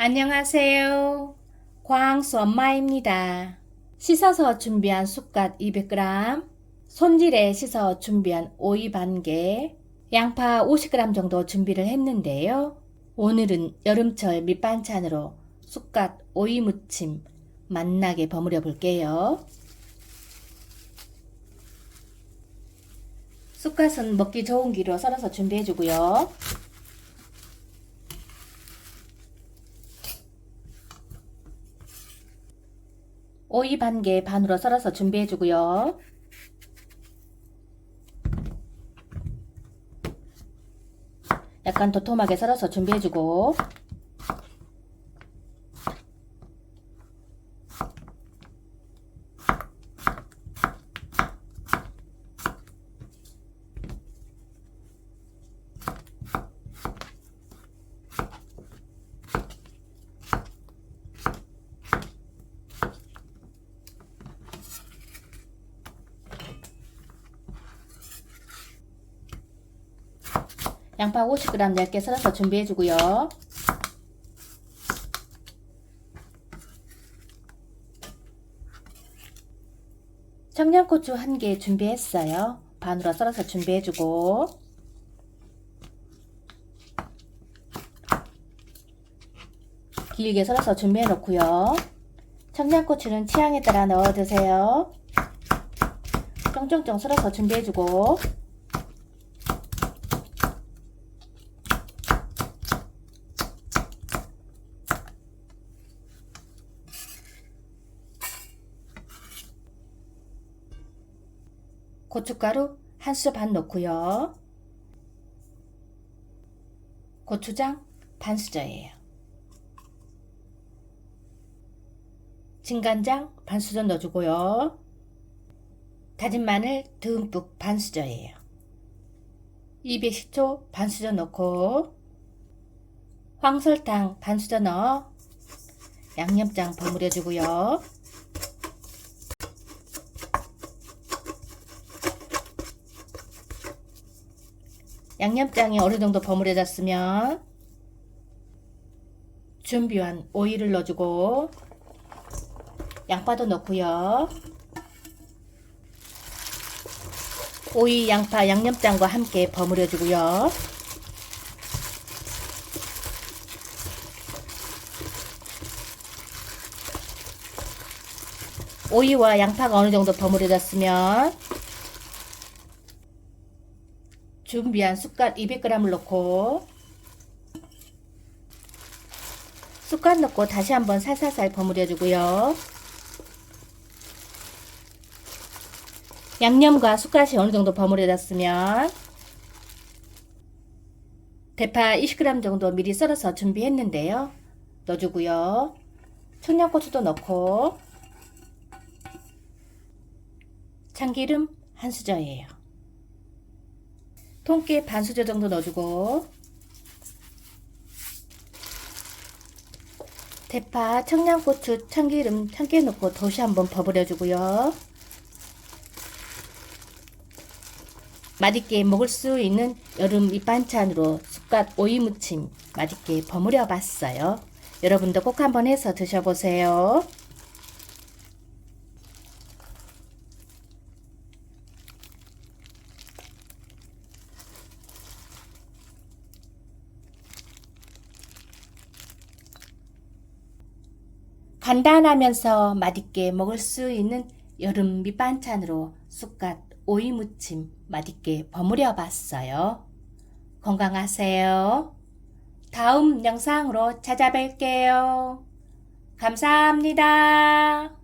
안녕하세요. 광수 엄마입니다. 씻어서 준비한 쑥갓 200g, 손질해 씻어 준비한 오이 반 개, 양파 50g 정도 준비를 했는데요. 오늘은 여름철 밑반찬으로 쑥갓 오이 무침 맛나게 버무려 볼게요. 쑥갓은 먹기 좋은 기로 썰어서 준비해 주고요. 오이 반 개 반으로 썰어서 준비해 주고요. 약간 도톰하게 썰어서 준비해 주고 양파 50g 얇게 썰어서 준비해 주고요. 청양고추 한 개 준비했어요. 반으로 썰어서 준비해 주고 길게 썰어서 준비해 놓고요. 청양고추는 취향에 따라 넣어 드세요. 쫑쫑쫑 썰어서 준비해 주고 고춧가루 한수반 넣고요. 고추장 반 수저예요. 진간장 반 수저 넣어주고요. 다진 마늘 듬뿍 반 수저예요. 210초 반 수저 넣고 황설탕 반 수저 넣어 양념장 버무려 주고요. 양념장이 어느 정도 버무려졌으면 준비한 오이를 넣어주고 양파도 넣고요. 오이, 양파, 양념장과 함께 버무려주고요. 오이와 양파가 어느 정도 버무려졌으면 준비한 쑥갓 200g을 넣고 쑥갓 넣고 다시 한번 살살살 버무려 주고요. 양념과 쑥갓이 어느 정도 버무려졌으면 대파 20g 정도 미리 썰어서 준비했는데요. 넣어주고요. 청양고추도 넣고 참기름 한 수저예요. 통깨 반 수저 정도 넣어주고 대파, 청양고추, 참기름, 참깨 넣고 다시 한번 버무려주고요. 맛있게 먹을 수 있는 여름 밑반찬으로 쑥갓 오이 무침 맛있게 버무려 봤어요. 여러분도 꼭 한번 해서 드셔보세요. 간단하면서 맛있게 먹을 수 있는 여름 밑반찬으로 쑥갓 오이 무침 맛있게 버무려 봤어요. 건강하세요. 다음 영상으로 찾아뵐게요. 감사합니다.